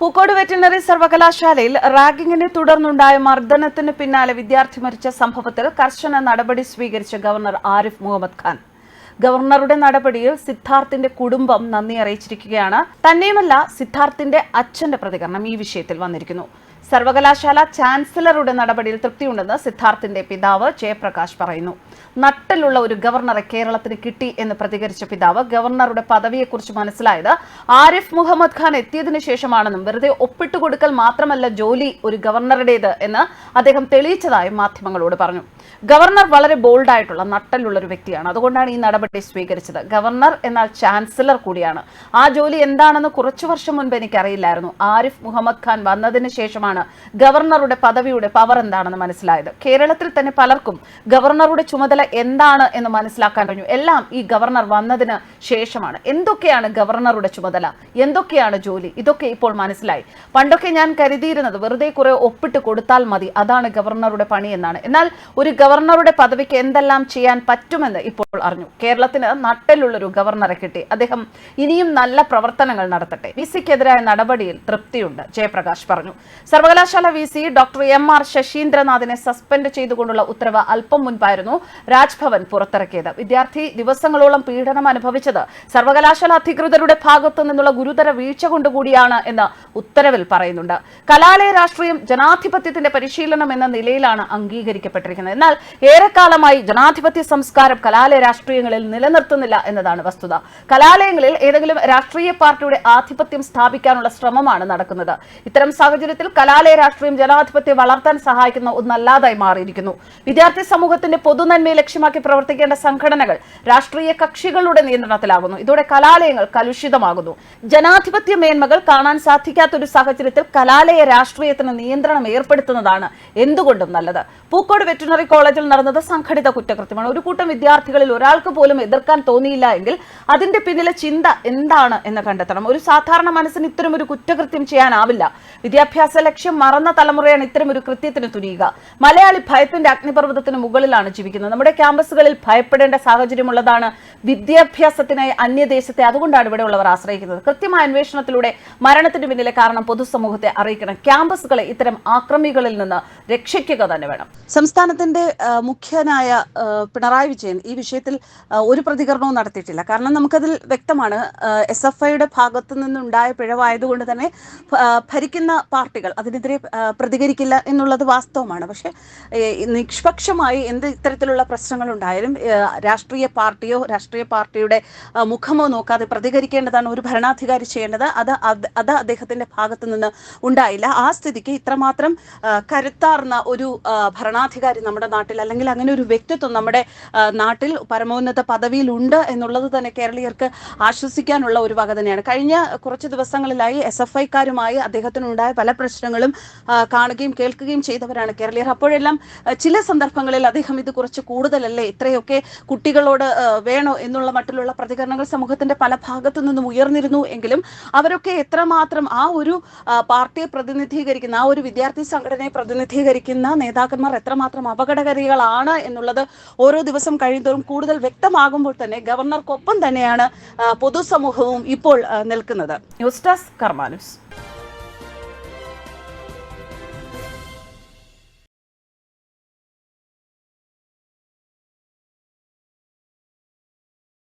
Pookode veterinary സർവകലാശാലയിൽ റാഗിങ്ങിനെ തുടർന്നുണ്ടായ മർദ്ദനത്തിന് പിന്നാലെ വിദ്യാർത്ഥി മരിച്ച സംഭവത്തിൽ കർശന നടപടി സ്വീകരിച്ച ഗവർണർ ആരിഫ് മുഹമ്മദ് ഖാൻ. ഗവർണറുടെ നടപടിയിൽ സിദ്ധാർത്ഥിന്റെ കുടുംബം നന്ദി അറിയിച്ചിരിക്കുകയാണ്. തന്നെയുമല്ല സിദ്ധാർത്ഥിന്റെ അച്ഛന്റെ പ്രതികരണം ഈ വിഷയത്തിൽ വന്നിരിക്കുന്നു. സർവകലാശാല ചാൻസലറുടെ നടപടിയിൽ തൃപ്തിയുണ്ടെന്ന് സിദ്ധാർത്ഥിന്റെ പിതാവ് ജയപ്രകാശ് പറയുന്നു. നട്ടലുള്ള ഒരു ഗവർണറെ കേരളത്തിന് കിട്ടി എന്ന് പ്രതികരിച്ച പിതാവ് ഗവർണറുടെ പദവിയെക്കുറിച്ച് മനസ്സിലായത് ആരിഫ് മുഹമ്മദ് ഖാൻ എത്തിയതിനു ശേഷമാണെന്നും വെറുതെ ഒപ്പിട്ടുകൊടുക്കൽ മാത്രമല്ല ജോലി ഒരു ഗവർണറുടേത് എന്ന് അദ്ദേഹം തെളിയിച്ചതായും മാധ്യമങ്ങളോട് പറഞ്ഞു. ഗവർണർ വളരെ ബോൾഡായിട്ടുള്ള നട്ടലുള്ള ഒരു വ്യക്തിയാണ്. അതുകൊണ്ടാണ് ഈ നടപടി സ്വീകരിച്ചത്. ഗവർണർ എന്നാൽ ചാൻസലർ കൂടിയാണ്. ആ ജോലി എന്താണെന്ന് കുറച്ചു വർഷം മുൻപ് എനിക്കറിയില്ലായിരുന്നു. ആരിഫ് മുഹമ്മദ് ഖാൻ വന്നതിന് ശേഷമാണ് ഗവർണറുടെ പദവിയുടെ പവർ എന്താണെന്ന് മനസ്സിലായത്? കേരളത്തിൽ തന്നെ പലർക്കും ഗവർണറുടെ ചുമതല എന്താണ് എന്ന് മനസ്സിലാക്കാൻ കഴിഞ്ഞു. എല്ലാം ഈ ഗവർണർ വന്നതിന് ശേഷമാണ്. എന്തൊക്കെയാണ് ഗവർണറുടെ ചുമതല? എന്തൊക്കെയാണ് ജോലി? ഇതൊക്കെ ഇപ്പോൾ മനസ്സിലായി. പണ്ടൊക്കെ ഞാൻ കരുതിയിരുന്നത് വെറുതെ കുറെ ഒപ്പിട്ട് കൊടുത്താൽ മതി. അതാണ് ഗവർണറുടെ പണി എന്നാണ്. എന്നാൽ ഒരു ഗവർണറുടെ പദവിക്ക് എന്തെല്ലാം ചെയ്യാൻ പറ്റുമെന്ന് ഇപ്പോൾ അറിഞ്ഞു. കേരളത്തിന് നട്ടലുള്ളൊരു ഗവർണറെ കിട്ടി. അദ്ദേഹം ഇനിയും നല്ല പ്രവർത്തനങ്ങൾ നടത്തട്ടെ. വിസിക്കെതിരായ നടപടിയിൽ തൃപ്തിയുണ്ട്. ജയപ്രകാശ് പറഞ്ഞു. സർവകലാശാല V C doctor M R ശശീന്ദ്രനാഥിനെ suspend ചെയ്തുകൊണ്ടുള്ള ഉത്തരവ് അല്പം മുൻപായിരുന്നു രാജ്ഭവൻ പുറത്തിറക്കിയത്. വിദ്യാർത്ഥി ദിവസങ്ങളോളം പീഡനം അനുഭവിച്ചത് സർവകലാശാല അധികൃതരുടെ ഭാഗത്തു നിന്നുള്ള ഗുരുതര വീഴ്ച കൊണ്ടുകൂടിയാണ് എന്ന് ഉത്തരവിൽ പറയുന്നുണ്ട്. കലാലയ രാഷ്ട്രീയം ജനാധിപത്യത്തിന്റെ പരിശീലനം എന്ന നിലയിലാണ് അംഗീകരിക്കപ്പെട്ടിരിക്കുന്നത്. എന്നാൽ ഏറെക്കാലമായി ജനാധിപത്യ സംസ്കാരം കലാലയ രാഷ്ട്രീയങ്ങളിൽ നിലനിർത്തുന്നില്ല എന്നതാണ് വസ്തുത. കലാലയങ്ങളിൽ ഏതെങ്കിലും രാഷ്ട്രീയ പാർട്ടിയുടെ ആധിപത്യം സ്ഥാപിക്കാനുള്ള ശ്രമമാണ് നടക്കുന്നത്. ഇത്തരം സാഹചര്യത്തിൽ കലാലയ രാഷ്ട്രീയം ജനാധിപത്യം വളർത്താൻ സഹായിക്കുന്ന ഒന്നല്ലാതായി മാറിയിരിക്കുന്നു. വിദ്യാർത്ഥി സമൂഹത്തിന്റെ പൊതുനന്മയെ ലക്ഷ്യമാക്കി പ്രവർത്തിക്കേണ്ട സംഘടനകൾ രാഷ്ട്രീയ കക്ഷികളുടെ നിയന്ത്രണത്തിലാകുന്നു. ഇതോടെ കലാലയങ്ങൾ കലുഷിതമാകുന്നു. ജനാധിപത്യ മേന്മകൾ കാണാൻ സാധിക്കാത്ത ഒരു സാഹചര്യത്തിൽ കലാലയ രാഷ്ട്രീയത്തിന് നിയന്ത്രണം ഏർപ്പെടുത്തുന്നതാണ് എന്തുകൊണ്ടും നല്ലത്. പൂക്കോട് വെറ്റിനറി കോളേജിൽ നടന്നത് സംഘടിത കുറ്റകൃത്യമാണ്. ഒരു കൂട്ടം വിദ്യാർത്ഥികളിൽ ഒരാൾക്ക് പോലും എതിർക്കാൻ തോന്നിയില്ല എങ്കിൽ അതിന്റെ പിന്നിലെ ചിന്ത എന്താണ് എന്ന് കണ്ടെത്തണം. ഒരു സാധാരണ മനസ്സിന് ഇത്തരം ഒരു കുറ്റകൃത്യം ചെയ്യാനാവില്ല. വിദ്യാഭ്യാസ ലക്ഷ്യം മറന്ന തലമുറയാണ് ഇത്തരം ഒരു കൃത്യത്തിന് തുനിയുക. മലയാളി ഭയത്തിന്റെ അഗ്നിപർവതത്തിന് മുകളിലാണ് ജീവിക്കുന്നത്. നമ്മുടെ ക്യാമ്പസുകളിൽ ഭയപ്പെടേണ്ട സാഹചര്യമുള്ളതാണ് വിദ്യാഭ്യാസത്തിനായി അന്യദേശത്തെ അതുകൊണ്ടാണ് ഇവിടെ ഉള്ളവർ ആശ്രയിക്കുന്നത്. കൃത്യമായ അന്വേഷണത്തിലൂടെ മരണത്തിന് പിന്നിലെ കാരണം പൊതുസമൂഹത്തെ അറിയിക്കണം. ക്യാമ്പസുകളെ ഇത്തരം ആക്രമികളിൽ നിന്ന് രക്ഷിക്കുക തന്നെ വേണം. സംസ്ഥാനത്തിന്റെ മുഖ്യനായ പിണറായി വിജയൻ ഈ വിഷയത്തിൽ ഒരു പ്രതികരണവും നടത്തിയിട്ടില്ല. കാരണം നമുക്കതിൽ വ്യക്തമാണ് എസ് എഫ് ഐയുടെ ഭാഗത്തു നിന്നുണ്ടായ പിഴവായതുകൊണ്ട് തന്നെ ഭരിക്കുന്ന പാർട്ടികൾ അതിനെതിരെ പ്രതികരിക്കില്ല എന്നുള്ളത് വാസ്തവമാണ്. പക്ഷേ നിഷ്പക്ഷമായി എന്ത് ഇത്തരത്തിലുള്ള പ്രശ്നങ്ങൾ ഉണ്ടായാലും രാഷ്ട്രീയ പാർട്ടിയോ രാഷ്ട്രീയ പാർട്ടിയുടെ മുഖമോ നോക്കാതെ പ്രതികരിക്കേണ്ടതാണ് ഒരു ഭരണാധികാരി ചെയ്യേണ്ടത്. അത് അത് അദ്ദേഹത്തിന്റെ ഭാഗത്തു നിന്ന് ഉണ്ടായില്ല. ആ സ്ഥിതിക്ക് ഇത്രമാത്രം കരുത്താർന്ന ഒരു ഭരണാധികാരി നമ്മുടെ നാട്ടിൽ അല്ലെങ്കിൽ അങ്ങനെ ഒരു വ്യക്തിത്വം നമ്മുടെ നാട്ടിൽ പരമോന്നത പദവിയിൽ ഉണ്ട് എന്നുള്ളത് തന്നെ കേരളീയർക്ക് ആശ്വസിക്കാനുള്ള ഒരു വക തന്നെയാണ്. കഴിഞ്ഞ കുറച്ച് ദിവസങ്ങളിലായി എസ് എഫ് ഐക്കാരുമായി അദ്ദേഹത്തിനുണ്ടായ പല പ്രശ്നങ്ങളും ആ, കാണുകയും കേൾക്കുകയും ചെയ്തവരാണ് കേരളീയർ. അപ്പോഴെല്ലാം ചില സന്ദർഭങ്ങളിൽ അദ്ദേഹം ഇത് കുറച്ച് കൂടുതലല്ലേ? ഇത്രയൊക്കെ കുട്ടികളോട് വേണോ എന്നുള്ള മട്ടിലുള്ള പ്രതികരണങ്ങൾ സമൂഹത്തിന്റെ പല ഭാഗത്തു നിന്നും ഉയർന്നിരുന്നു എങ്കിലും അവരൊക്കെ എത്രമാത്രം ആ ഒരു പാർട്ടിയെ പ്രതിനിധീകരിക്കുന്ന ആ ഒരു വിദ്യാർത്ഥി സംഘടനയെ പ്രതിനിധീകരിക്കുന്ന നേതാക്കന്മാർ എത്രമാത്രം അപകടകാരികളാണ് എന്നുള്ളത് ഓരോ ദിവസം കഴിയുന്തോറും കൂടുതൽ വ്യക്തമാകുമ്പോൾ തന്നെ ഗവർണർക്കൊപ്പം തന്നെയാണ് പൊതുസമൂഹവും ഇപ്പോൾ നിൽക്കുന്നത്. News desk കർമാനുസ്